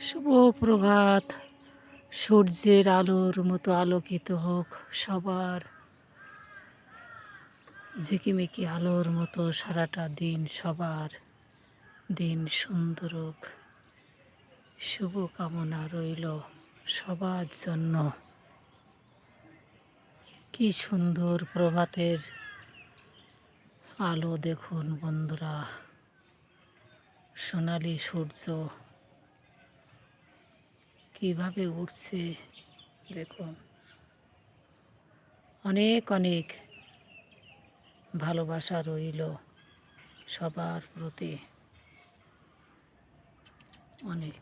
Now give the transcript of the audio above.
শুভ প্রভাত। সূর্যের আলোর মতো আলোকিত হোক সবার। ঝিকিমিকি আলোর মতো সারাটা দিন সবার। দিন সুন্দর হোক। শুভ কামনা রইল সবার জন্য। কি সুন্দর প্রভাতের আলো দেখুন বন্ধুরা। সোনালি সূর্য কীভাবে উঠছে দেখুন অনেক অনেক ভালোবাসা রইল সবার প্রতি। অনেক।